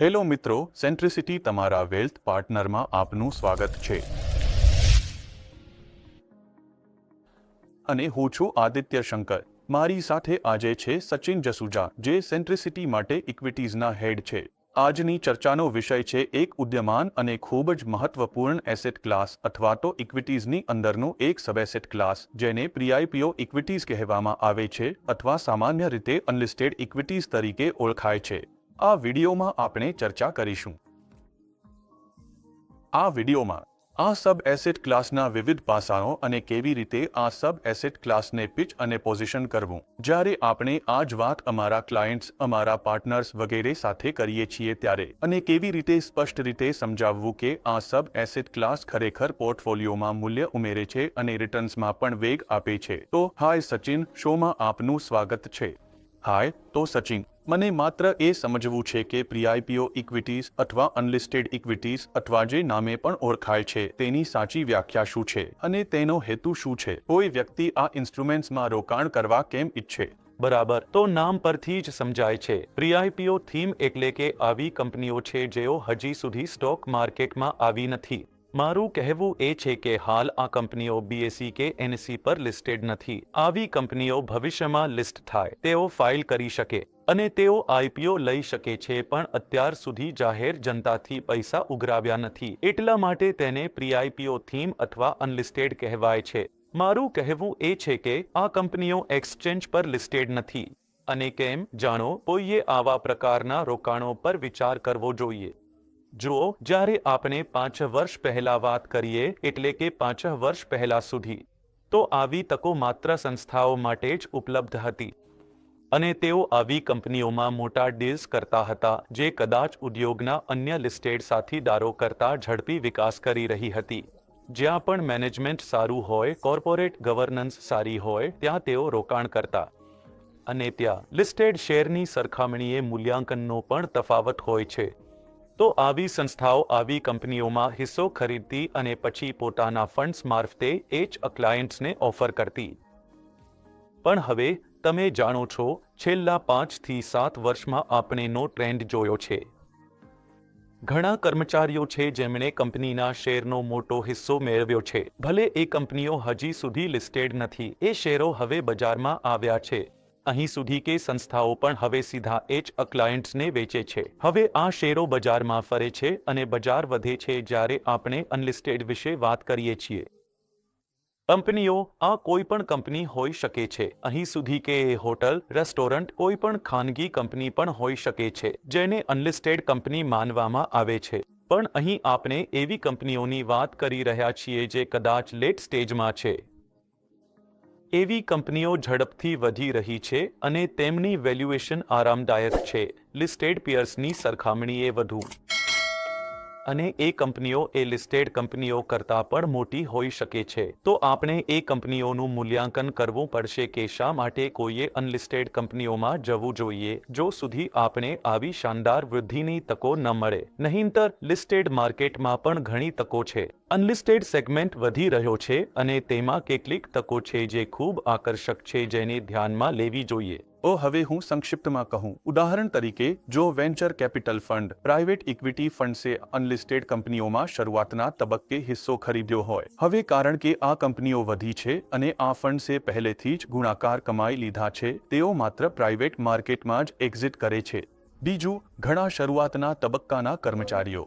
Hello મિત્રો, સેન્ટ્રિસિટી તમારા wealth પાર્ટનરમાં આપનું સ્વાગત છે. અને હું છું આદિત્ય શંકર. મારી સાથે આજે છે સચિન જસુજા, જે સેન્ટ્રિસિટી માટે ઇક્વિટીઝના હેડ છે. આજની ચર્ચાનો વિષય છે એક ઉદ્યમાન અને ખૂબ જ મહત્વપૂર્ણ એસેટ ક્લાસ અથવા તો ઇક્વિટીઝની અંદરનો એક સબએસેટ ક્લાસ, જેને પ્રીઆઈપીઓ ઇક્વિટીઝ કહેવામાં આવે છે અથવા સામાન્ય રીતે અનલિસ્ટેડ ઇક્વિટીઝ તરીકે ઓળખાય છે. આ વિડીયોમાં આપણે ચર્ચા કરીશું. આ વિડીયોમાં આ સબ એસેટ ક્લાસના વિવિધ પાસાઓ અને કેવી રીતે આ સબ એસેટ ક્લાસને પિચ અને પોઝિશન કરવું, જ્યારે આપણે આ જ વાત અમારા ક્લાયન્ટ્સ, અમારા પાર્ટનર્સ વગેરે સાથે કરીએ છીએ ત્યારે, અને કેવી રીતે સ્પષ્ટ રીતે સમજાવવું કે આ સબ એસેટ ક્લાસ ખરેખર પોર્ટફોલિયોમાં મૂલ્ય ઉમેરે છે અને રિટર્ન્સમાં પણ વેગ આપે છે. તો, હાય સચિન, શોમાં આપનું સ્વાગત છે. હાય તો સચિન, મને માત્ર એ સમજવું છે કે પ્રીઆઈપીઓ ઇક્વિટીઝ અથવા અનલિસ્ટેડ ઇક્વિટીઝ અથવા જે નામે પણ ઓળખાય છે, તેની સાચી વ્યાખ્યા શું છે અને તેનો હેતુ શું છે? કોઈ વ્યક્તિ આ ઇન્સ્ટ્રુમેન્ટ્સમાં રોકાણ કરવા કેમ ઈચ્છે? બરાબર, તો નામ પરથી જ સમજાય છે. પ્રીઆઈપીઓ થીમ એટલે કે આવી કંપનીઓ છે જેઓ હજી સુધી સ્ટોક માર્કેટમાં આવી નથી. મારું કહેવું એ છે કે હાલ આ કંપનીઓ બીએસસી કે એનસી પર લિસ્ટેડ નથી. આવી કંપનીઓ ભવિષ્યમાં લિસ્ટ થાય. તેઓ ફાઇલ કરી શકે અને તેઓ આઈપીઓ લઈ શકે છે પણ અત્યાર સુધી જાહેર જનતાથી પૈસા ઉઘરાવ્યા નથી. એટલા માટે તેને પ્રીઆઈપીઓ થીમ અથવા અનલિસ્ટેડ કહેવાય છે. મારું કહેવું એ છે કે આ કંપનીઓ એક્સચેન્જ પર લિસ્ટેડ નથી. અને કેમ? જાણો, કોઈએ આવા પ્રકારના રોકાણો પર વિચાર કરવો જોઈએ. જુઓ, જ્યારે આપણે પાંચ વર્ષ પહેલા વાત કરીએ, એટલે કે પાંચ વર્ષ પહેલા સુધી, તો આવી તકો માત્ર સંસ્થાઓ માટે જ ઉપલબ્ધ હતી. અને તેઓ આવી કંપનીઓમાં મોટા ડીલ્સ કરતા હતા, જે કદાચ ઉદ્યોગના અન્ય લિસ્ટેડ સાથીદારો કરતા ઝડપી વિકાસ કરી રહી હતી. જ્યાં પણ મેનેજમેન્ટ સારું હોય, કોર્પોરેટ ગવર્નન્સ સારી હોય, ત્યાં તેઓ રોકાણ કરતા. અને ત્યાં લિસ્ટેડ શેરની સરખામણીએ મૂલ્યાંકનનો પણ તફાવત હોય છે. તો આવી સંસ્થાઓ, આવી કંપનીઓમાં હિસ્સો ખરીદતી અને પછી પોતાના ફંડ્સ મારફતે એ જ ક્લાયન્ટ્સને ઓફર કરતી. પણ હવે તમે જાણો છો, છેલ્લા પાંચથી સાત વર્ષમાં આપણે નો ટ્રેન્ડ જોયો છે. ઘણા કર્મચારીઓ છે જેમણે કંપનીના શેરનો મોટો હિસ્સો મેળવ્યો છે. ભલે એ કંપનીઓ હજી સુધી લિસ્ટેડ નથી, એ શેરો હવે બજારમાં આવ્યા છે. અહીં સુધી કે સંસ્થાઓ પણ હવે સીધા એજ ક્લાયન્ટ્સને વેચે છે. હવે આ શેરો બજારમાં ફરે છે અને બજાર વધે છે જ્યારે આપણે અનલિસ્ટેડ વિશે વાત કરીએ છીએ. કંપનીઓ આ કોઈ પણ કંપની હોઈ શકે છે. અહીં સુધી કે એ હોટલ, રેસ્ટોરન્ટ કોઈ પણ ખાનગી કંપની પણ હોઈ શકે છે, જેને અનલિસ્ટેડ કંપની માનવામાં આવે છે. પણ અહીં આપણે એવી કંપનીઓની વાત કરી રહ્યા છીએ જે કદાચ લેટ સ્ટેજમાં છે. એવી કંપનીઓ ઝડપથી વધી રહી છે અને તેમની વેલ્યુએશન આરામદાયક છે. લિસ્ટેડ પિયર્સની સરખામણીએ વધુ. અને એ કંપનીઓ, એ લિસ્ટેડ કંપનીઓ કરતાં પણ મોટી હોઈ શકે છે. તો આપણે એ કંપનીઓનું મૂલ્યાંકન કરવું પડશે કે શા માટે કોઈએ અનલિસ્ટેડ કંપનીઓમાં જવું જોઈએ, જો સુધી આપણે આવી શાનદાર વૃદ્ધિની તકો ન મળે. નહીંતર લિસ્ટેડ માર્કેટમાં પણ ઘણી તકો છે. અનલિસ્ટેડ સેગમેન્ટ વધી રહ્યો છે અને તેમાં કેટલીક તકો છે જે ખૂબ આકર્ષક છે જેને ધ્યાનમાં લેવી જોઈએ. ઓ, હવે હું સંક્ષિપ્તમાં કહું. ઉદાહરણ તરીકે, જો venture capital fund private equity ફંડ્સે unlisted કંપનીઓમાં શરૂઆતના તબક્કે હિસ્સો ખરીદ્યો હોય. હવે કારણ કે આ કંપનીઓ વધી છે અને આ ફંડસે પહેલેથી જ ગુણાકાર કમાઈ લીધા છે, તેઓ માત્ર પ્રાઇવેટ માર્કેટમાં જ એક્ઝિટ કરે છે. બીજું, ઘણા શરૂઆતના તબક્કાના કર્મચારીઓ.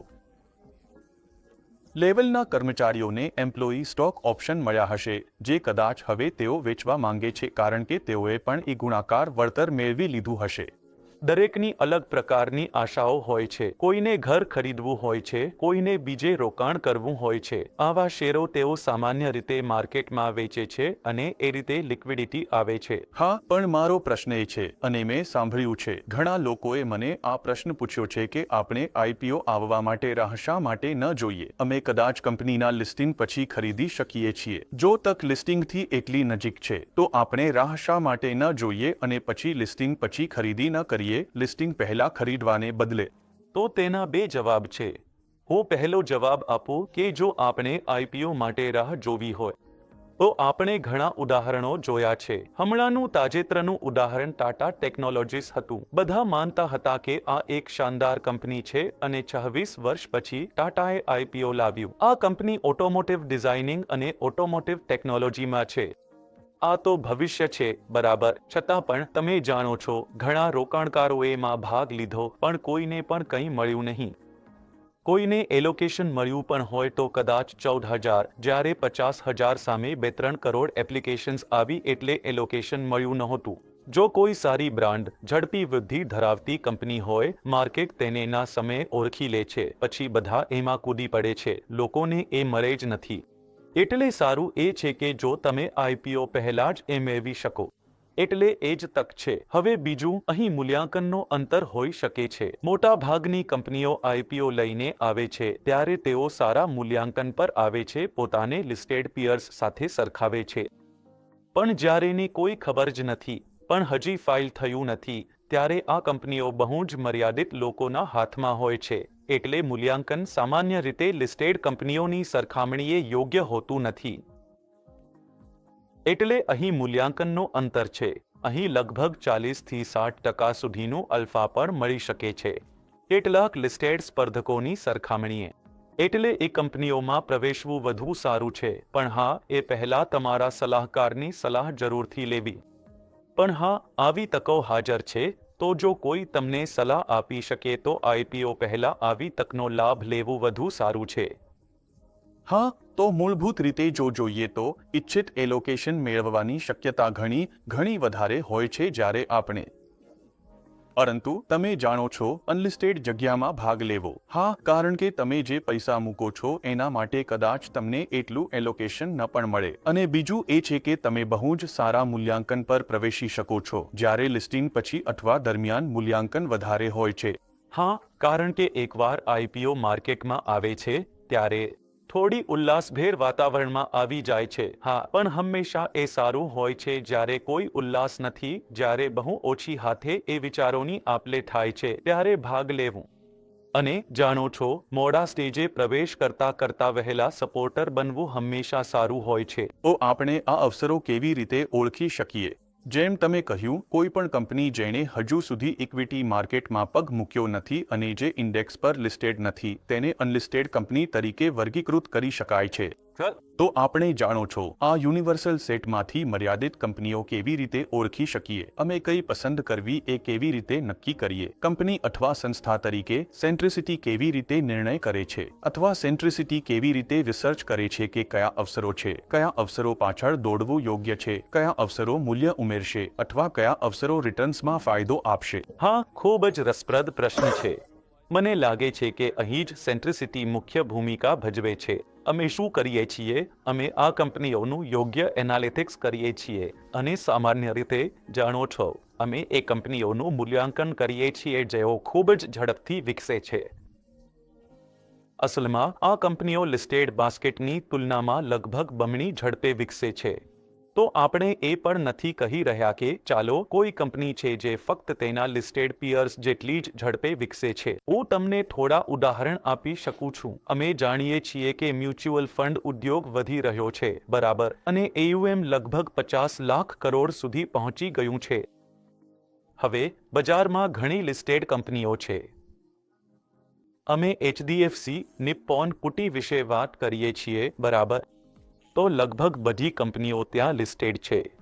લેવલના કર્મચારીઓને એમ્પ્લોયી સ્ટોક ઓપ્શન મળ્યા હશે, જે કદાચ હવે તેઓ વેચવા માંગે છે, કારણ કે તેઓએ પણ એ ગુણાકાર વળતર મેળવી લીધું હશે. દરેકની અલગ પ્રકારની આશાઓ હોય છે. કોઈને ઘર ખરીદવું હોય છે, કોઈને બીજે રોકાણ કરવું હોય છે. આવા શેરો તેઓ સામાન્ય રીતે માર્કેટમાં વેચે છે અને એ રીતે લિક્વિડિટી આવે છે. હા, પણ મારો પ્રશ્ન એ છે, અને મેં સાંભળ્યું છે. ઘણા લોકોએ મને આ પ્રશ્ન પૂછ્યો છે કે આપણે આઈપીઓ આવવા માટે રાહ શા માટે ન જોઈએ? અમે કદાચ કંપનીના લિસ્ટિંગ પછી ખરીદી શકીએ છીએ. જો તક લિસ્ટિંગથી એટલી નજીક છે, તો આપણે રાહ શા માટે ન જોઈએ અને પછી લિસ્ટિંગ પછી ખરીદી ન કરીએ? લિસ્ટિંગ પહેલા ખરીદવાને બદલે. તો તેના બે જવાબ છે. હું પહેલો જવાબ આપું કે જો આપણે આઈપીઓ માટે રાહ જોવી હોય. તો આપણે ઘણા ઉદાહરણો જોયા છે. હમણાંનું તાજેતરનું ઉદાહરણ ટાટા ટેકનોલોજીસ હતું. બધા માનતા હતા કે આ એક શાનદાર કંપની છે અને છવ્વીસ વર્ષ પછી ટાટાએ આઈપીઓ લાવ્યું. આ કંપની ઓટોમોટિવ ડિઝાઇનિંગ અને ઓટોમોટિવ ટેકનોલોજીમાં છે. આ તો ભવિષ્ય છે, બરાબર. છતાં પણ તમે જાણો છો, ઘણા રોકાણકારોએ એમાં ભાગ લીધો, પણ કોઈને પણ કંઈ મળ્યું નહીં. કોઈને એલોકેશન મળ્યું પણ હોય તો કદાચ ચૌદ હજાર, જ્યારે પચાસ હજાર સામે બે ત્રણ કરોડ એપ્લિકેશન્સ આવી એટલે એલોકેશન મળ્યું નહોતું. જો કોઈ સારી બ્રાન્ડ, ઝડપી વૃદ્ધિ ધરાવતી કંપની હોય, માર્કેટ તેને ના સમયે ઓળખી લે છે, પછી બધા એમાં કૂદી પડે છે, લોકોને એ મળે જ નથી. એટલે સારું એ છે કે જો તમે આઈપીઓ પહેલા જ એ મેળવી શકો. એટલે એ જ તક છે. હવે બીજું, અહીં મૂલ્યાંકનનો અંતર હોઈ શકે છે. મોટા ભાગની કંપનીઓ આઈપીઓ લઈને આવે છે, ત્યારે તેઓ સારા મૂલ્યાંકન પર આવે છે, પોતાને લિસ્ટેડ પિયર્સ સાથે સરખાવે છે. પણ જ્યારેની કોઈ ખબર જ નથી, પણ હજી ફાઇલ થયું નથી, ત્યારે આ કંપનીઓ બહુ જ મર્યાદિત લોકોના હાથમાં હોય છે. એટલે મૂલ્યાંકન સામાન્ય રીતે લિસ્ટેડ કંપનીઓની સરખામણીએ યોગ્ય હોતું નથી. એટલે અહીં મૂલ્યાંકનનો અંતર છે. અહીં લગભગ ચાલીસથી સાઠ ટકા સુધીનું અલ્ફા પણ મળી શકે છે. કેટલાક લિસ્ટેડ સ્પર્ધકોની સરખામણીએ. એટલે એ કંપનીઓમાં પ્રવેશવું વધુ સારું છે. પણ હા, એ પહેલાં તમારા સલાહકારની સલાહ જરૂરથી લેવી. પણ હા, આવી તકો હાજર છે. તો જો કોઈ તમને સલાહ આપી શકે તો આઈપીઓ પહેલા આવી તકનો લાભ લેવું વધુ સારું છે. હા, તો મૂળભૂત રીતે જો જોઈએ તો ઇચ્છિત એલોકેશન મેળવવાની શક્યતા ઘણી ઘણી વધારે હોય છે જ્યારે આપણે પરંતુ તમે જાણો છો અનલિસ્ટેડ જગ્યામાં ભાગ લેવો. હા, કારણ કે તમે જે પૈસા મૂકો છો, એના માટે કદાચ તમને એટલું એલોકેશન ન પણ મળે. અને બીજું એ છે કે તમે બહુ જ સારા મૂલ્યાંકન પર પ્રવેશી શકો છો, જ્યારે લિસ્ટિંગ પછી અથવા દરમિયાન મૂલ્યાંકન વધારે હોય છે. હા, કારણ કે એકવાર આઈપીઓ માર્કેટમાં આવે છે, ત્યારે થોડી ઉલ્લાસભેર વાતાવરણમાં આવી જાય છે. હા, પણ હંમેશા એ સારું હોય છે જ્યારે કોઈ ઉલ્લાસ નથી, જ્યારે બહુ ઓછી હાથે એ વિચારોની આપલે થાય છે, ત્યારે ભાગ લેવું. અને જાણો છો, મોડા સ્ટેજે પ્રવેશ કરતા કરતા વહેલા સપોર્ટર બનવું હંમેશા સારું હોય છે. તો આપણે આ અવસરો કેવી રીતે ઓળખી શકીએ? જેમ તમે કહ્યું, કોઈ પણ કંપની જેણે હજુ સુધી ઇક્વિટી માર્કેટમાં પગ મૂક્યો નથી અને જે ઇન્ડેક્સ પર લિસ્ટેડ નથી, તેને અનલિસ્ટેડ કંપની તરીકે વર્ગીકૃત કરી શકાય છે. તો આપણે જાણો છો, આ યુનિવર્સલ સેટમાંથી મર્યાદિત કંપનીઓ કેવી રીતે ઓળખી શકીએ? અમે કઈ પસંદ કરવી એ કેવી રીતે નક્કી કરીએ? કંપની અથવા સંસ્થા તરીકે સેન્ટ્રિસિટી કેવી રીતે નિર્ણય કરે છે? અથવા સેન્ટ્રિસિટી કેવી રીતે રિસર્ચ કરે છે કે કયા અવસરો છે? કયા અવસરો પાછળ દોડવું યોગ્ય છે? કયા અવસરો મૂલ્ય ઉમેરશે? અથવા કયા અવસરો રિટર્ન્સમાં ફાયદો આપશે? હા, ખૂબ જ રસપ્રદ પ્રશ્ન છે. મને લાગે છે કે અહીં જ સેન્ટ્રિસિટી મુખ્ય ભૂમિકા ભજવે છે. અમે શું કરીએ છીએ? અમે આ કંપનીઓનું યોગ્ય એનાલિટિક્સ કરીએ છીએ. અને સામાન્ય રીતે જાણો છો, અમે એ કંપનીઓનું મૂલ્યાંકન કરીએ છીએ જેઓ ખૂબ જ ઝડપથી વિકસે છે. અસલમાં, આ કંપનીઓ લિસ્ટેડ બાસ્કેટની તુલનામાં લગભગ બમણી ઝડપે વિકસે છે. તો આપણે એ પણ નથી કહી રહ્યા કે, ચાલો, કોઈ કંપની છે જે ફક્ત તેના લિસ્ટેડ પિયર્સ જેટલી જ ઝડપે વિકસે છે. હું તમને થોડા ઉદાહરણ આપી શકું છું. અમે જાણીએ છીએ કે મ્યુચ્યુઅલ ફંડ ઉદ્યોગ વધી રહ્યો છે, બરાબર, અને એયુએમ લગભગ પચાસ લાખ કરોડ સુધી પહોંચી ગયું છે. હવે, બજારમાં ઘણી લિસ્ટેડ કંપનીઓ છે. અમે એચડીએફસી નિપ્પોન પુટી વિશે વાત કરીએ છીએ, બરાબર તો લગભગ બધી કંપનીઓ ત્યાં લિસ્ટેડ છે.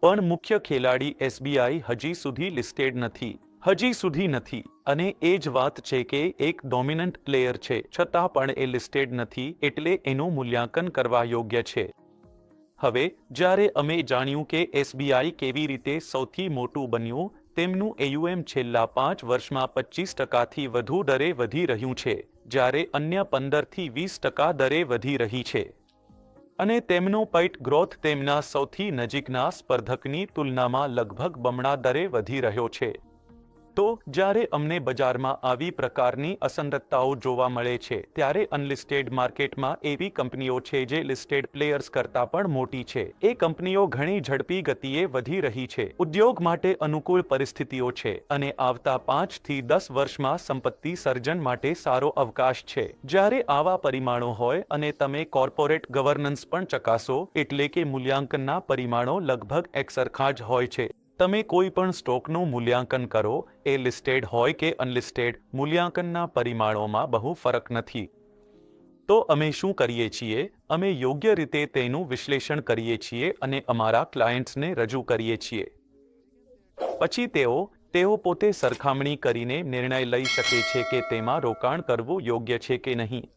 પણ મુખ્ય ખેલાડી એસબીઆઈ હજી સુધી લિસ્ટેડ નથી. હજી સુધી નથી. અને એ જ વાત છે કે એક ડોમિનન્ટ પ્લેયર છે, છતાં પણ એ લિસ્ટેડ નથી એટલે એનું મૂલ્યાંકન કરવા યોગ્ય છે. હવે, જ્યારે અમે જાણ્યું કે એસબીઆઈ કેવી રીતે સૌથી મોટું બન્યું, તેમનું એયુએમ છેલ્લા પાંચ વર્ષમાં પચીસ ટકાથી વધુ દરે વધી રહ્યું છે, જ્યારે અન્ય પંદરથી વીસ ટકા દરે વધી રહી છે. અને તેમનો પૈટ ગ્રોથ તેમના સૌથી નજીકના સ્પર્ધકની તુલનામાં લગભગ બમણા દરે વધી રહ્યો છે. તો જ્યારે અમને બજારમાં આવી પ્રકારની અસંગતતાઓ જોવા મળે છે, ત્યારે અનલિસ્ટેડ માર્કેટમાં એવી કંપનીઓ છે જે લિસ્ટેડ પ્લેયર્સ કરતાં પણ મોટી છે. એ કંપનીઓ ઘણી ઝડપી ગતિએ વધી રહી છે. ઉદ્યોગ માટે અનુકૂળ પરિસ્થિતિઓ છે અને આવતા પાંચથી દસ વર્ષમાં સંપત્તિ સર્જન માટે સારો અવકાશ છે. જ્યારે આવા પરિમાણો હોય અને તમે કોર્પોરેટ ગવર્નન્સ પણ ચકાસો, એટલે કે મૂલ્યાંકનના પરિમાણો લગભગ એકસરખા જ હોય છે. તમે કોઈ પણ સ્ટોકનું મૂલ્યાંકન કરો, એ લિસ્ટેડ હોય કે અનલિસ્ટેડ, મૂલ્યાંકનના પરિમાણોમાં બહુ ફરક નથી. તો અમે શું કરીએ છીએ? અમે યોગ્ય રીતે તેનું વિશ્લેષણ કરીએ છીએ અને અમારા ક્લાયન્ટ્સને રજૂ કરીએ છીએ. પછી તેઓ તેઓ પોતે સરખામણી કરીને નિર્ણય લઈ શકે છે કે તેમાં રોકાણ કરવું યોગ્ય છે કે નહીં.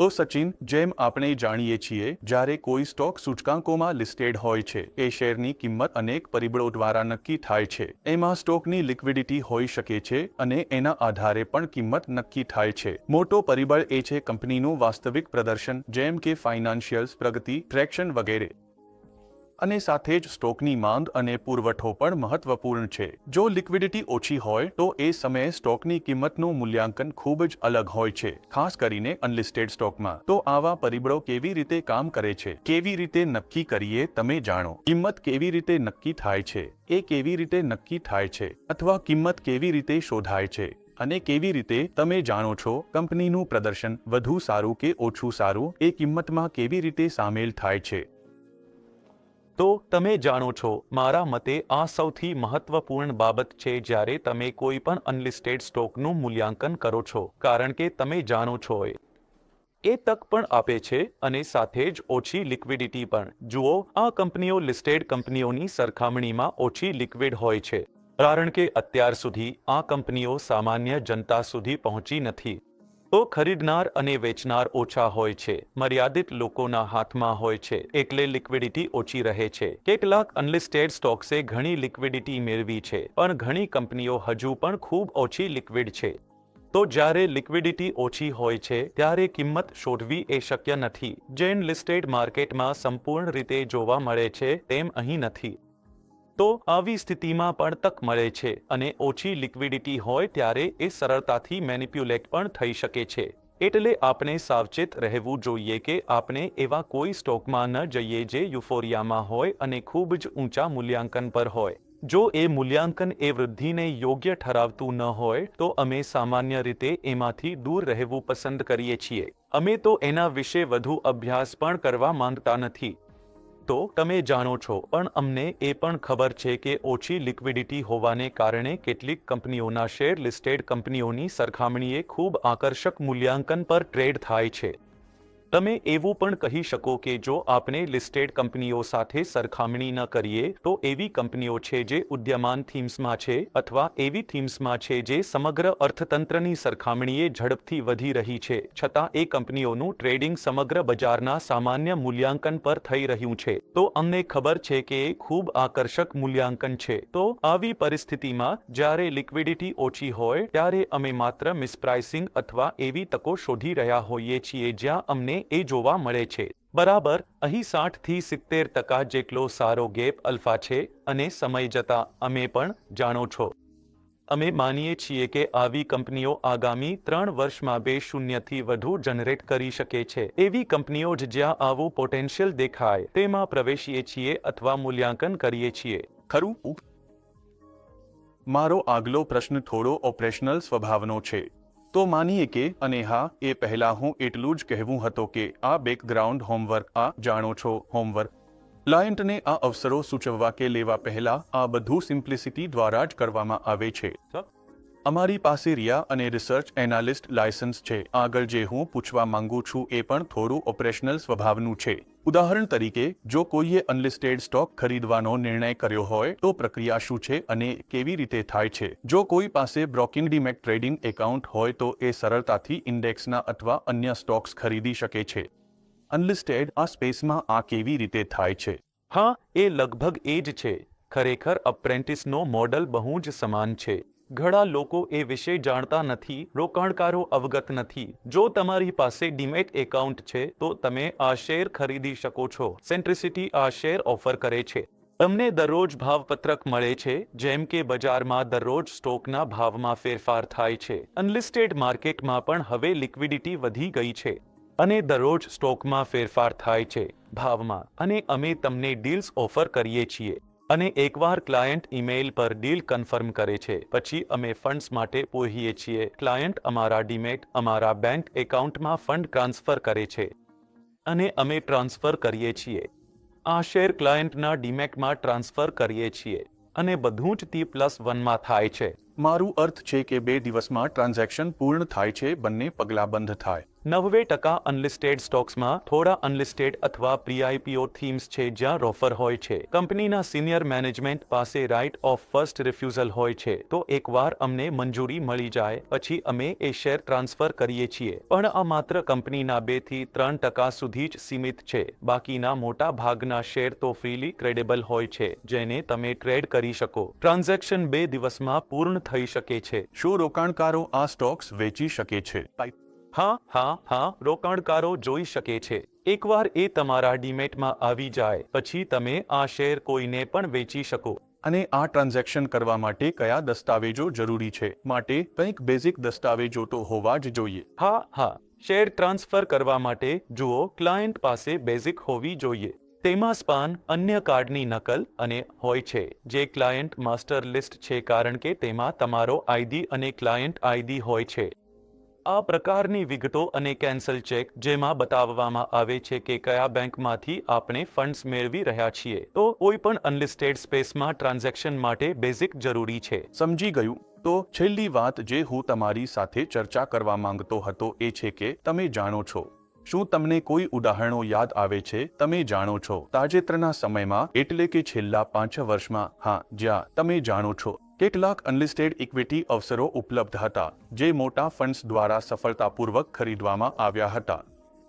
તો સચિન, જેમ આપણે જાણીએ છીએ, જ્યારે કોઈ સ્ટોક સૂચકાંકોમાં લિસ્ટેડ હોય છે, એ શેરની કિંમત અનેક પરિબળો દ્વારા નક્કી થાય છે. એમાં સ્ટોકની લિક્વિડિટી હોઈ શકે છે અને એના આધારે પણ કિંમત નક્કી થાય છે. મોટો પરિબળ એ છે કંપનીનું વાસ્તવિક પ્રદર્શન, જેમ કે ફાઇનાન્શિયલ્સ, પ્રગતિ, ટ્રેક્શન વગેરે. અને સાથે જ સ્ટોકની માંગ અને પુરવઠો પણ મહત્વપૂર્ણ છે. જો લિક્વિડિટી ઓછી હોય, તો એ સમયે સ્ટોકની કિંમતનું મૂલ્યાંકન ખૂબ જ અલગ હોય છે, ખાસ કરીને અનલિસ્ટેડ સ્ટોકમાં. તો આવા પરિબળો કેવી રીતે કામ કરે છે? કેવી રીતે નક્કી કરીએ, તમે જાણો. કિંમત કેવી રીતે નક્કી થાય છે? એ કેવી રીતે નક્કી થાય છે? અથવા કિંમત કેવી રીતે શોધાય છે? અને કેવી રીતે, તમે જાણો છો, કંપનીનું પ્રદર્શન વધુ સારું કે ઓછું સારું? એ કિંમતમાં કેવી રીતે સામેલ થાય છે? તો તમે જાણો છો, મારા મતે આ સૌથી મહત્વપૂર્ણ બાબત છે જ્યારે તમે કોઈ પણ અનલિસ્ટેડ સ્ટોકનું મૂલ્યાંકન કરો છો, કારણ કે તમે જાણો છો એ. એ તક પણ આપે છે અને સાથે જ ઓછી લિક્વિડિટી પણ. જુઓ, આ કંપનીઓ લિસ્ટેડ કંપનીઓની સરખામણીમાં ઓછી લિક્વિડ હોય છે. કારણ કે અત્યાર સુધી આ કંપનીઓ સામાન્ય જનતા સુધી પહોંચી નથી. તો ખરીદનાર અને વેચનાર ઓછા હોય છે. મર્યાદિત લોકોના હાથમાં હોય છે. એટલે લિક્વિડિટી ઓછી રહે છે. કેટલાક અનલિસ્ટેડ સ્ટોક્સે ઘણી લિક્વિડિટી મેળવી છે, પણ ઘણી કંપનીઓ હજુ પણ ખૂબ ઓછી લિક્વિડ છે. તો જ્યારે લિક્વિડિટી ઓછી હોય છે, ત્યારે કિંમત શોધવી એ શક્ય નથી. જેન લિસ્ટેડ માર્કેટમાં સંપૂર્ણ રીતે જોવા મળે છે, તેમ અહીં નથી. તો આવી સ્થિતિમાં પણ તક મળે છે અને ઓછી લિક્વિડિટી હોય ત્યારે એ સરળતાથી મેનિપ્યુલેટ પણ થઈ શકે છે. એટલે આપણે સાવચેત રહેવું જોઈએ કે આપણે એવા કોઈ સ્ટોકમાં ન જઈએ જે યુફોરિયામાં હોય અને ખૂબ જ ઊંચા મૂલ્યાંકન પર હોય. જો એ મૂલ્યાંકન એ વૃદ્ધિને યોગ્ય ઠરાવતું ન હોય, તો અમે સામાન્ય રીતે એમાંથી દૂર રહેવું પસંદ કરીએ છીએ. અમે તો એના વિશે વધુ અભ્યાસ પણ કરવા માંગતા નથી. તો તમે જાણો છો, પણ અમને એ પણ ખબર છે કે ઓછી લિક્વિડિટી હોવાને કારણે કેટલીક કંપનીઓના શેર લિસ્ટેડ કંપનીઓની સરખામણીએ ખૂબ આકર્ષક મૂલ્યાંકન પર ટ્રેડ થાય છે. તમે એવું પણ કહી શકો કે જો આપણે લિસ્ટેડ કંપનીઓ સાથે સરખામણી ન કરીએ, તો એવી કંપનીઓ છે જે ઉદ્યમાન થીમ્સમાં છે અથવા એવી થીમ્સમાં છે જે સમગ્ર અર્થતંત્રની સરખામણીએ ઝડપથી વધી રહી છે, છતાં એ કંપનીઓનું ટ્રેડિંગ સમગ્ર બજારના સામાન્ય મૂલ્યાંકન પર થઈ રહ્યું છે. તો અમને ખબર છે કે એ ખૂબ આકર્ષક મૂલ્યાંકન છે. તો આવી પરિસ્થિતિમાં જ્યારે લિક્વિડિટી ઓછી હોય, ત્યારે અમે માત્ર મિસપ્રાઇસિંગ અથવા એવી તકો શોધી રહ્યા હોઈએ છીએ જ્યાં અમને એ જોવા મળે છે. બરાબર અહીં સાઠથી સિત્તેર ટકા જેટલો સારો ગેપ અલ્ફા છે અને સમય જતા અમે પણ જાણો છો. અમે માનીએ છીએ કે આવી કંપનીઓ આગામી ત્રણ વર્ષમાં બે શૂન્યથી વધુ જનરેટ કરી શકે છે. એવી કંપનીઓ જ જ્યાં આવું પોટેન્શિયલ દેખાય, તેમાં પ્રવેશીએ છીએ અથવા મૂલ્યાંકન કરીએ છીએ. ખરું? મારો આગલો પ્રશ્ન થોડો ઓપરેશનલ સ્વભાવનો છે. તો માનીએ કે, અને હા, એ પહેલા હું એટલું જ કહેવું હતો કે, આ બેકગ્રાઉન્ડ હોમવર્ક આ જાણો છો હોમવર્ક ક્લાયન્ટને આ અવસરો સૂચવવા કે લેવા પહેલા આ બધું સિમ્પ્લિસિટી દ્વારા જ કરવામાં આવે છે. અમારી પાસે રિયા અને રિસર્ચ એનાલિસ્ટ લાયસન્સ છે. આગળ જે હું પૂછવા માંગુ છું એ પણ થોડું ઓપરેશનલ સ્વભાવનું છે. ઉદાહરણ તરીકે, જો કોઈએ અનલિસ્ટેડ સ્ટોક ખરીદવાનો નિર્ણય કર્યો હોય, તો પ્રક્રિયા શું છે અને કેવી રીતે થાય છે? જો કોઈ પાસે બ્રોકિંગ ડીમેટ ટ્રેડિંગ એકાઉન્ટ હોય, તો એ સરળતાથી ઇન્ડેક્સના અથવા અન્ય સ્ટોક્સ ખરીદી શકે છે. અનલિસ્ટેડ આ સ્પેસમાં આ કેવી રીતે થાય છે? હા, એ લગભગ એ જ છે. ખરેખર, અપ્રેન્ટિસનો મોડલ બહુ જ સમાન છે. ઘણા લોકો એ વિશે જાણતા નથી, રોકાણકારો અવગત નથી. જો તમારી પાસે ડીમેટ એકાઉન્ટ છે, તો તમે આ શેર ખરીદી શકો છો. સેન્ટ્રિસિટી આ શેર ઓફર કરે છે. તમને દરરોજ ભાવપત્રક મળે છે, જેમ કે બજારમાં દરરોજ સ્ટોકના ભાવમાં ફેરફાર થાય છે. અનલિસ્ટેડ માર્કેટમાં પણ હવે લિક્વિડિટી વધી ગઈ છે અને દરરોજ સ્ટોકમાં ફેરફાર થાય છે, ભાવમાં. અને અમે તમને ડીલ્સ ઓફર કરીએ છીએ. અને એકવાર ક્લાયન્ટ ઈમેલ પર ડીલ કન્ફર્મ કરે છે, પછી અમે ફંડ્સ માટે પોહીએ છીએ. ક્લાયન્ટ અમારા ડીમેટ અમારા બેંક એકાઉન્ટમાં ફંડ ટ્રાન્સફર કરે છે અને અમે ટ્રાન્સફર કરીએ છીએ. આ શેર ક્લાયન્ટના ડીમેટમાં ટ્રાન્સફર કરીએ છીએ અને બધું જ ટી પ્લસ વનમાં થાય છે. મારું અર્થ છે કે બે દિવસમાં ટ્રાન્ઝેક્શન પૂર્ણ થાય છે, બંને પગલાં બંધ થાય. નવ્વે ટકા અનલિસ્ટેડ સ્ટોક્સમાં થોડા અનલિસ્ટેડ અથવા પ્રીઆઈપીઓ થીમ્સ છે જ્યાં રોફર હોય છે. કંપનીના સિનિયર મેનેજમેન્ટ પાસે રાઇટ ઓફ ફર્સ્ટ રિફ્યુઝલ હોય છે. તો એકવાર અમને મંજૂરી મળી જાય પછી અમે એ શેર ટ્રાન્સફર કરીએ છીએ. પણ આ માત્ર કંપનીના બેથી ત્રણ ટકા સુધી જ સીમિત છે. બાકીના મોટા ભાગના શેર તો ફ્રીલી ક્રેડેબલ હોય છે જેને તમે ટ્રેડ કરી શકો. ટ્રાન્ઝેક્શન બે દિવસમાં પૂર્ણ થઈ શકે છે. શું રોકાણકારો આ સ્ટોક્સ વેચી શકે છે? હા હા હા, રોકાણકારો જોઈ શકે છે. એકવાર એ તમારા ડીમેટમાં આવી જાય, પછી તમે આ શેર કોઈને પણ વેચી શકો. અને આ ટ્રાન્ઝેક્શન કરવા માટે કયા દસ્તાવેજો જરૂરી છે? માટે કંઈક બેઝિક દસ્તાવેજો તો હોવા જ જોઈએ. હા હા, શેર ટ્રાન્સફર કરવા માટે જુઓ, ક્લાયન્ટ પાસે બેઝિક હોવી જોઈએ. તેમાં સ્પાન અન્ય કાર્ડની નકલ અને હોય છે, જે ક્લાયન્ટ માસ્ટર લિસ્ટ છે કારણ કે તેમાં તમારો આઈડી અને ક્લાયન્ટ આઈડી હોય છે. આ પ્રકારની વિગતો અને કેન્સલ ચેક જેમાં બતાવવામાં આવે છે કે કયા બેંકમાંથી આપણે ફંડ્સ મેળવી રહ્યા છીએ. તો કોઈ પણ અનલિસ્ટેડ સ્પેસમાં ટ્રાન્ઝેક્શન માટે બેઝિક જરૂરી છે. સમજી ગયું? તો છેલ્લી વાત જે હું તમારી સાથે ચર્ચા કરવા માંગતો હતો એ છે કે તમે જાણો છો. શું તમને કોઈ ઉદાહરણો યાદ આવે છે? તમે જાણો છો. તાજેતરના સમયમાં એટલે કે છેલ્લા પાંચ વર્ષમાં, હા, જ્યાં તમે જાણો છો. કેટલાક અનલિસ્ટેડ ઇક્વિટી અવસરો ઉપલબ્ધ હતા જે મોટા ફંડ્સ દ્વારા સફળતાપૂર્વક ખરીદવામાં આવ્યા હતા.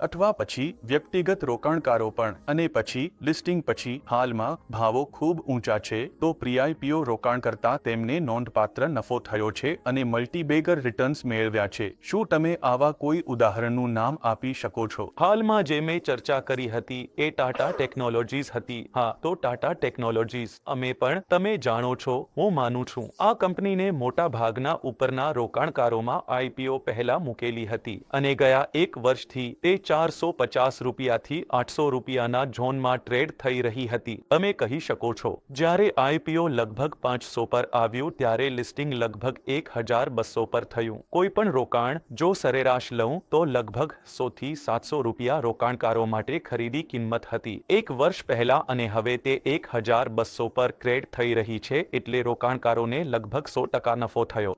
અથવા પછી વ્યક્તિગત રોકાણકારો પણ. અને પછી, લિસ્ટિંગ પછી, હાલમાં, ભાવો ખૂબ ઊંચા છે, તો પ્રીઆઈપીઓ રોકાણ કરતા તેમને નોંધપાત્ર નફો થયો છે અને મલ્ટીબેગર રિટર્ન્સ મેળવ્યા છે. શું તમે આવા કોઈ ઉદાહરણનું નામ આપી શકો છો? હાલમાં જે મેં ચર્ચા કરી હતી એ ટાટા ટેકનોલોજીસ હતી. હા, તો ટાટા ટેકનોલોજીસ. અમે પણ તમે જાણો છો, હું માનું છું. આ કંપનીને મોટા ભાગના ઉપરના રોકાણકારોમાં આઈપીઓ પહેલા મૂકેલી હતી અને ગયા એક વર્ષથી તે ચારસો પચાસ રૂપિયાથી આઠસો રૂપિયાના ઝોનમાં ટ્રેડ થઈ રહી હતી. તમે કહી શકો છો, જ્યારે આઈપીઓ લગભગ પાંચસો પર આવ્યું, ત્યારે લિસ્ટિંગ લગભગ એક હજાર બસો પર થયું. કોઈ પણ રોકાણ, જો સરેરાશ લઉં, તો લગભગ સોથી સાતસો રૂપિયા રોકાણકારો માટે ખરીદી કિંમત હતી. એક વર્ષ પહેલા અને હવે તે એક હજાર બસો પર ક્રેડ થઈ રહી છે, એટલે રોકાણકારોને લગભગ સો ટકા નફો થયો.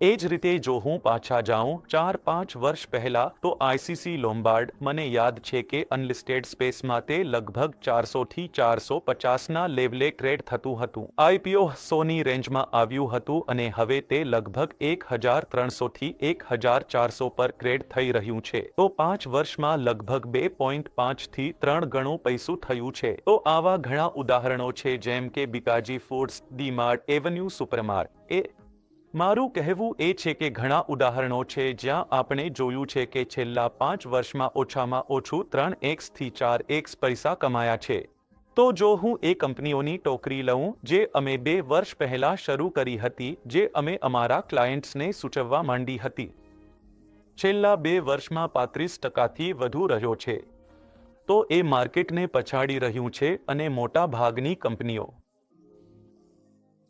એ જ રીતે જો હું પાછા જાઉં ચાર પાંચ વર્ષ પહેલા, તો આઈસીસી લોમ્બાર્ડ મને યાદ છે કે અનલિસ્ટેડ સ્પેસમાં તે લગભગ ચારસો થી ચારસો પચાસના લેવલે ટ્રેડ થતું હતું. આઈપીઓ સોની રેન્જમાં આવ્યું હતું અને હવે તે લગભગ એક હજાર ત્રણસો થી એક હજાર ચારસો પર ક્રેડ થઈ રહ્યું છે. તો પાંચ વર્ષમાં લગભગ બે પોઈન્ટ પાંચથી ત્રણ ગણું પૈસું થયું છે. તો આવા ઘણા ઉદાહરણો છે જેમ કે Bikaji Foods DMart Avenue Supermart. એ મારું કહેવું એ છે કે ઘણા ઉદાહરણો છે જ્યાં આપણે જોયું છે કે છેલ્લા પાંચ વર્ષમાં ઓછામાં ઓછું ત્રણ એક્સથી ચાર એક્સ પૈસા કમાયા છે. તો જો હું એ કંપનીઓની ટોકરી લઉં, જે અમે બે વર્ષ પહેલા શરૂ કરી હતી, જે અમે અમારા ક્લાયન્ટ્સને સૂચવવા માંડી હતી. છેલ્લા બે વર્ષમાં પાંત્રીસ ટકાથી વધુ રહ્યો છે. તો એ માર્કેટને પછાડી રહ્યું છે અને મોટા ભાગની કંપનીઓ.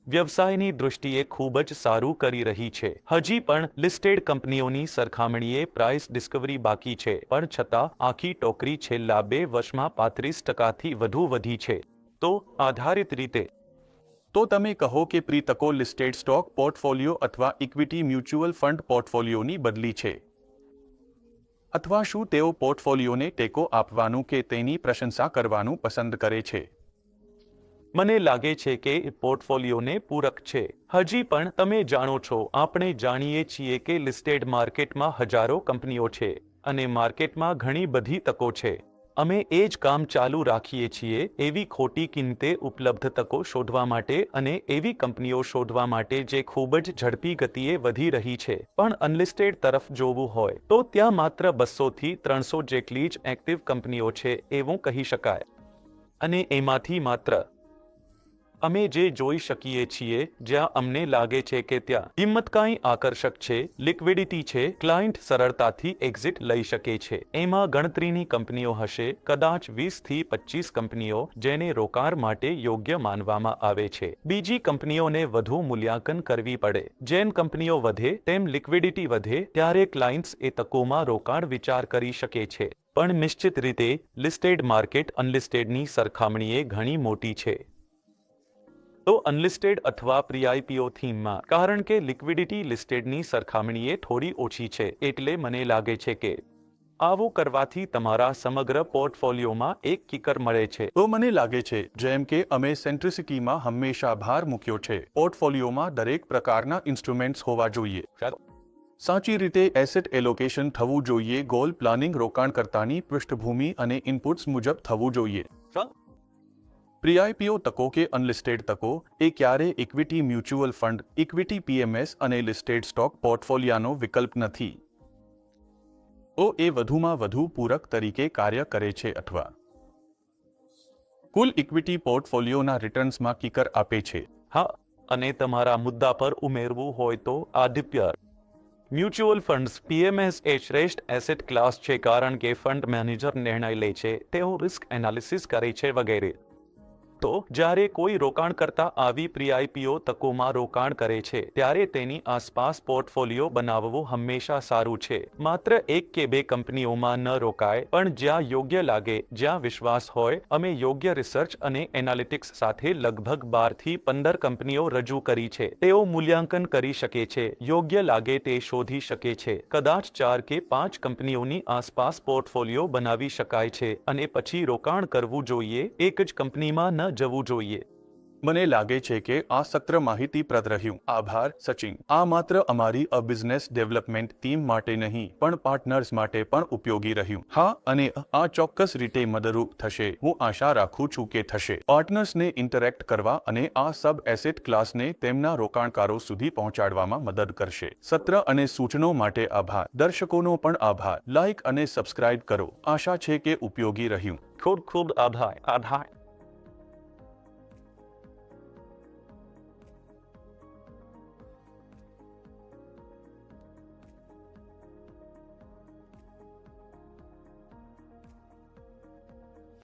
વ્યવસાયની દૃષ્ટિએ ખૂબ જ સારું કરી રહી છે. હજી પણ લિસ્ટેડ કંપનીઓની સરખામણીએ પ્રાઇસ ડિસ્કવરી બાકી છે, પણ છતાં આખી ટોકરી છેલ્લા બે વર્ષમાં પાંત્રીસ ટકાથી વધુ વધી છે. તો આધારિત રીતે. તો તમે કહો કે પ્રીતકો લિસ્ટેડ સ્ટોક પોર્ટફોલિયો અથવા ઇક્વિટી મ્યુચ્યુઅલ ફંડ પોર્ટફોલિયોની બદલી છે? અથવા શું તેઓ પોર્ટફોલિયોને ટેકો આપવાનું કે તેની પ્રશંસા કરવાનું પસંદ કરે છે? મને લાગે છે કે પોર્ટફોલિયોને પૂરક છે. હજી પણ તમે જાણો છો, આપણે જાણીએ છીએ કે લિસ્ટેડ માર્કેટમાં હજારો કંપનીઓ છે અને માર્કેટમાં ઘણી બધી તકો છે. અમે એ જ કામ ચાલુ રાખીએ છીએ, એવી ખોટી કિંમતે ઉપલબ્ધ તકો શોધવા માટે અને એવી કંપનીઓ શોધવા માટે જે ખૂબ જ ઝડપી ગતિએ વધી રહી છે. પણ અનલિસ્ટેડ તરફ જોવું હોય, તો ત્યાં માત્ર બસોથી ત્રણસો જેટલી જ એક્ટિવ કંપનીઓ છે, એવું કહી શકાય. અને એમાંથી માત્ર અમે જે જોઈ શકીએ છીએ, જ્યાં અમને લાગે છે કે ત્યાં કિંમત કાંઈ આકર્ષક છે, લિક્વિડિટી છે, ક્લાયન્ટ સરળતાથી એક્ઝિટ લઈ શકે છે. એમાં ગણતરીની કંપનીઓ હશે, કદાચ વીસથી પચીસ કંપનીઓ જેને રોકાણ માટે યોગ્ય માનવામાં આવે છે. બીજી કંપનીઓને વધુ મૂલ્યાંકન કરવી પડે. જેમ કંપનીઓ વધે, તેમ લિક્વિડિટી વધે, ત્યારે ક્લાયન્ટ્સ એ તકોમાં રોકાણ વિચાર કરી શકે છે. પણ નિશ્ચિત રીતે, લિસ્ટેડ માર્કેટ અનલિસ્ટેડની સરખામણીએ ઘણી મોટી છે. તો અનલિસ્ટેડ અથવા પ્રી આઈપીઓ થીમમાં કારણ કે લિક્વિડિટી લિસ્ટેડની સરખામણીએ થોડી ઓછી છે એટલે મને લાગે છે કે આવું કરવાથી તમારા સમગ્ર પોર્ટફોલિયોમાં એક કિકર મળે છે. તો મને લાગે છે જેમ કે અમે સેન્ટ્રિસિટીમાં હંમેશા ભાર મૂક્યો છે પોર્ટફોલિયોમાં દરેક પ્રકારના ઇન્સ્ટ્રુમેન્ટ્સ હોવા જોઈએ. સાચી. રીતે એસેટ એલોકેશન થવું જોઈએ ગોલ પ્લાનિંગ રોકાણકર્તાની પૃષ્ઠભૂમિ અને ઇનપુટ્સ મુજબ થવું જોઈએ. પ્રીઆઈપીઓ તકો કે અનલિસ્ટેડ તકો, એ ક્યારે equity mutual fund, equity PMS અને લિસ્ટેડ સ્ટોક પોર્ટફોલિયાનો વિકલ્પ નથી. ઓ એ વધુમાં વધુ પૂરક તરીકે કાર્ય કરે છે અથવા કુલ ઇક્વિટી પોર્ટફોલિયોના રિટર્ન્સમાં કિકર આપે છે. હા, અને તમારા મુદ્દા પર ઉમેરવું હોય તો આધિપ્ય મ્યુચ્યુઅલ ફંડ્સ પીએમએસ એ શ્રેષ્ઠ એસેટ ક્લાસ છે કારણ કે ફંડ મેનેજર નિર્ણય લે છે, તેઓ રિસ્ક એનાલિસિસ કરે છે વગેરે. તો જ્યારે કોઈ રોકાણકર્તા આવી પ્રીઆઈપીઓ તકોમાં રોકાણ કરે છે, ત્યારે તેની આસપાસ પોર્ટફોલિયો બનાવવું હંમેશા સારું છે. માત્ર એક કે બે કંપનીઓમાં ન રોકાય, પણ જ્યાં યોગ્ય લાગે, જ્યાં વિશ્વાસ હોય, અમે યોગ્ય રિસર્ચ અને એનાલિટિક્સ સાથે લગભગ બારથી પંદર કંપનીઓ રજૂ કરી છે. તેઓ મૂલ્યાંકન કરી શકે છે, યોગ્ય લાગે તે શોધી શકે છે. કદાચ ચાર કે પાંચ કંપનીઓની આસપાસ પોર્ટફોલિયો બનાવી શકાય છે અને પછી રોકાણ કરવું જોઈએ, એક જ કંપનીમાં ન જવું જોઈએ. મને લાગે છે કે આ સત્ર માહિતીપ્રદ રહ્યું. આભાર, સચિન. આ માત્ર અમારી અ બિઝનેસ ડેવલપમેન્ટ ટીમ માટે નહીં, પણ પાર્ટનર્સ માટે પણ ઉપયોગી રહ્યું. હા, અને આ ચોક્કસ રીતે મદદરૂપ થશે. હું આશા રાખું છું કે થશે. પાર્ટનર્સને ઇન્ટરેક્ટ કરવા અને આ સબ એસેટ ક્લાસને તેમના રોકાણકારો સુધી પહોંચાડવામાં મદદ કરશે. સત્ર અને સૂચનો માટે આભાર. દર્શકોનો પણ આભાર. લાઇક અને સબસ્ક્રાઇબ કરો. આશા છે કે ઉપયોગી રહ્યું. ખૂબ ખૂબ આભાર. આભાર.